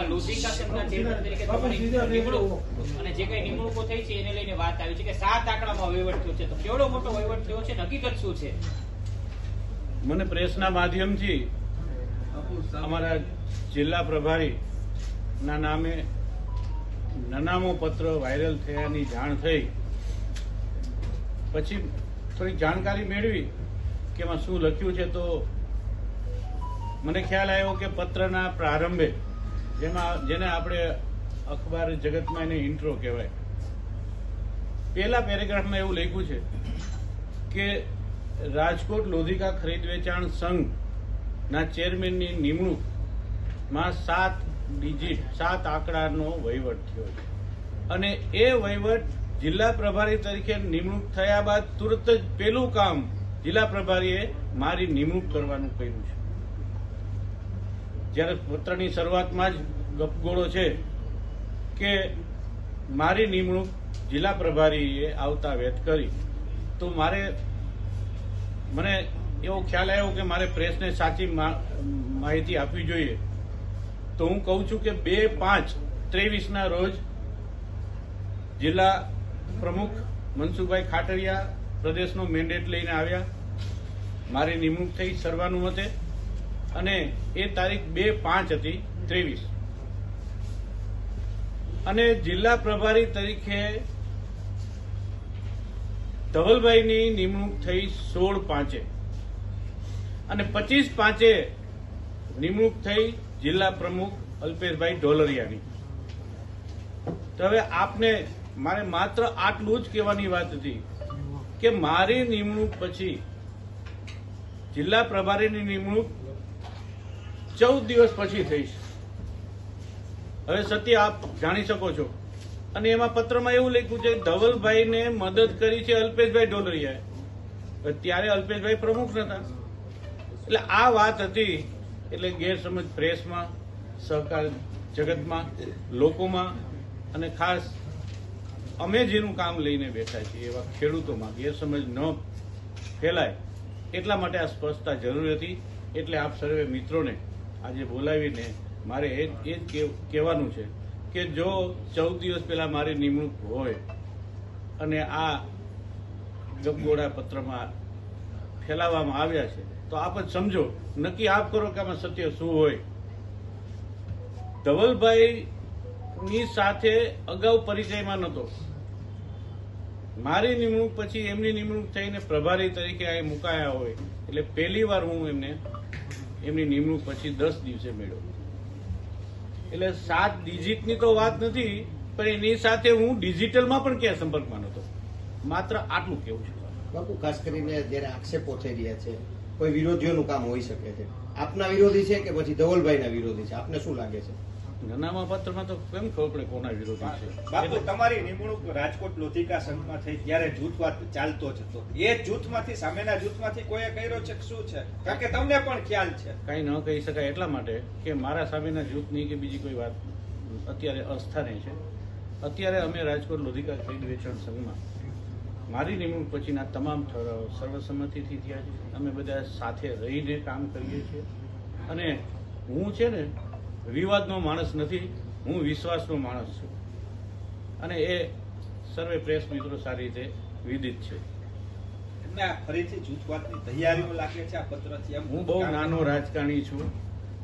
એમાં લોધિકા સંઘના ચેરમેન તરીકે અને જે કઈ નિમણૂકો થઈ છે એને લઈને વાત આવી છે કે સાત આંકડામાં વહીવટ થયો છે. તો કેવડો મોટો વહીવટ થયો છે હકીકત શું છે? મને પ્રેસના માધ્યમથી અમારા જિલ્લા પ્રભારી ના નામે નનામો પત્ર વાયરલ થયાની જાણ થઈ. પછી થોડીક જાણકારી મેળવી કે એમાં શું લખ્યું છે તો મને ખ્યાલ આવ્યો કે પત્રના પ્રારંભે જેમાં જેને આપણે અખબાર જગતમાં એને ઇન્ટ્રો કહેવાય. પહેલા પેરેગ્રાફમાં એવું લખ્યું છે કે રાજકોટ લોધિકા ખરીદ વેચાણ સંઘના ચેરમેનની નિમણૂકમાં સાત ડિજિટ સાત આંકડાનો વહીવટ થયો છે. અને એ વહીવટ જિલ્લા પ્રભારી તરીકે નિમણૂક થયા બાદ તુરત જ પેલું કામ જિલ્લા પ્રભારીએ મારી નિમણૂક કરવાનું કહ્યું છે. જ્યારે પત્રની શરૂઆતમાં જ ગપગોળો છે કે મારી નિમણૂક જિલ્લા પ્રભારીએ આવતા વેત કરી. તો મારે મને એવો ખ્યાલ આવ્યો કે મારે પ્રેસને સાચી માહિતી આપવી જોઈએ. તો હું કહું છું કે બે પાંચ ત્રેવીસના રોજ જિલ્લા પ્રમુખ મનસુખભાઈ ખાટરિયા પ્રદેશનો મેન્ડેટ લઈને આવ્યા. મારી નિમણૂક થઈ સર્વાનુમતે. અને એ તારીખ બે પાંચ હતી, ત્રેવીસ. અને જિલ્લા પ્રભારી તરીકે ધવલભાઈની નિમણૂક થઈ સોળ પાંચે. અને પચીસ પાંચે નિમણૂક થઈ જિલ્લા પ્રમુખ અલ્પેશભાઈ ઢોલરિયાની. તો હવે આપને મારે માત્ર આટલું જ કહેવાની વાત હતી કે મારી નિમણૂક પછી જિલ્લા પ્રભારીની નિમણૂક ચૌદ દિવસ પછી થઈશ. હવે સત્ય આપ જાણી શકો છો. અને એમાં પત્રમાં એવું લખ્યું છે, ધવલભાઈને મદદ કરી છે અલ્પેશભાઈ ઢોલરિયાએ. ત્યારે અલ્પેશભાઈ પ્રમુખ નતા. એટલે આ વાત હતી, એટલે ગેરસમજ પ્રેસમાં, સહકાર જગતમાં, લોકોમાં, અને ખાસ અમે જેનું કામ લઈને બેઠા છીએ, એવા ખેડૂતોમાં ગેરસમજ ન ફેલાય. એટલા માટે આ સ્પષ્ટતા જરૂરી હતી. એટલે આપ સર્વે મિત્રોને આજે બોલાવીને મારે એ એ જ કહેવ- કહેવાનું છે કે જો ચૌદ દિવસ પહેલાં મારી નિમણૂક હોય અને આ ગપગોળા પત્રમાં ફેલાવવામાં આવ્યા છે, તો આપ જ સમજો, નક્કી આપ કરો કે આમાં સત્ય શું હોય. ધવલભાઈની સાથે અગાઉ પરિચયમાં નહોતો. મારી નિમણૂક પછી એમની નિમણૂક થઈને પ્રભારી તરીકે અહીં મુકાયા હોય, એટલે પહેલી વાર હું એમને એમની નિમણૂક પછી દસ દિવસે મેળવું એટલે સાત ડિજિટની તો વાત નથી, પણ એની સાથે હું ડિજિટલમાં પણ ક્યાં સંપર્કમાં નહોતો. માત્ર આટલું કેવું છે. બાપુ, ખાસ કરીને જયારે આક્ષેપો થઈ રહ્યા છે, કોઈ વિરોધીઓનું કામ હોઈ શકે છે. આપના વિરોધી છે કે પછી ધવલભાઈના વિરોધી છે? આપને શું લાગે છે? નાનામાં પત્રમાં તો કેમ ખબર પડે કોના વિરોધી છે? બાપુ તમારી નિમણૂક રાજકોટ લોધિકા સંઘમાં થઈ ત્યારે જૂથવાદ ચાલતો જ હતો. એ જૂથમાંથી સામેના જૂથમાંથી કોઈએ કર્યો છે કે શું છે? કારણ કે તમને પણ ખ્યાલ છે. કાંઈ ન કહી શકાય એટલા માટે કે મારા સામેના જૂથની કે બીજી કોઈ વાત અત્યારે અસ્થાને છે. અત્યારે અમે રાજકોટ લોધિકા ખરીદ વેચાણ સંઘમાં મારી નિમણૂક પછીના તમામ ઠરાવ સર્વસંમતિથી થયા છે. અમે બધા સાથે રહીને કામ કરીએ છીએ. અને હું છે ને વિવાદનો માણસ નથી હું વિશ્વાસનો માણસ છું. અને એ સર્વે પ્રેસ મિત્રો સારી રીતે વિદિત છે. ફરીથી જૂથવાદની તૈયારીઓ લાગે છે આ પત્રથી એમ? હું બહુ નાનો રાજકારણી છું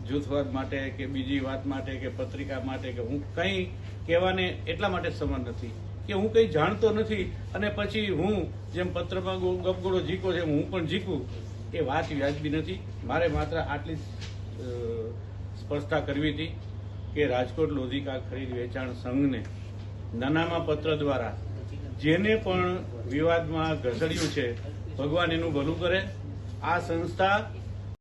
જૂથવાદ માટે કે બીજી વાત માટે કે પત્રિકા માટે કે હું કંઈ કહેવાને એટલા માટે સમર નથી કે હું કંઈ જાણતો નથી અને પછી હું જેમ પત્રમાં ગપગોળો જીકો છે હું પણ જીકું એ વાત વ્યાજબી નથી. મારે માત્ર આટલી સ્પષ્ટતા કરવી હતી કે રાજકોટ લોધિકા ખરીદ વેચાણ સંઘને નાનામાં પત્ર દ્વારા જેને પણ વિવાદમાં ઘસડ્યું છે, ભગવાન એનું ભલું કરે. આ સંસ્થા